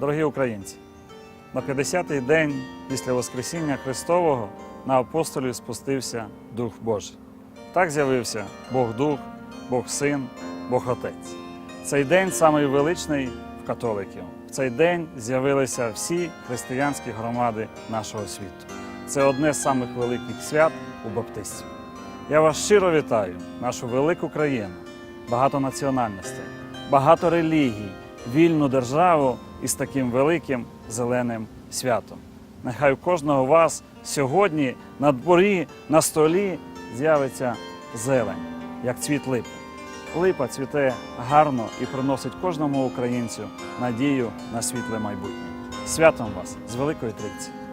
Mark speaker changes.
Speaker 1: Дорогі українці, на 50-й день після Воскресіння Христового на апостолів спустився Дух Божий. Так з'явився Бог Дух, Бог Син, Бог Отець. Цей день самий величний в католиків. В цей день з'явилися всі християнські громади нашого світу. Це одне з самих великих свят у баптистів. Я вас щиро вітаю, нашу велику країну, багато національностей, багато релігій, вільну державу із таким великим зеленим святом. Нехай у кожного вас сьогодні на дворі, на столі з'явиться зелень, як цвіт липи. Липа цвіте гарно і приносить кожному українцю надію на світле майбутнє. Святом вас з Великої Трійці!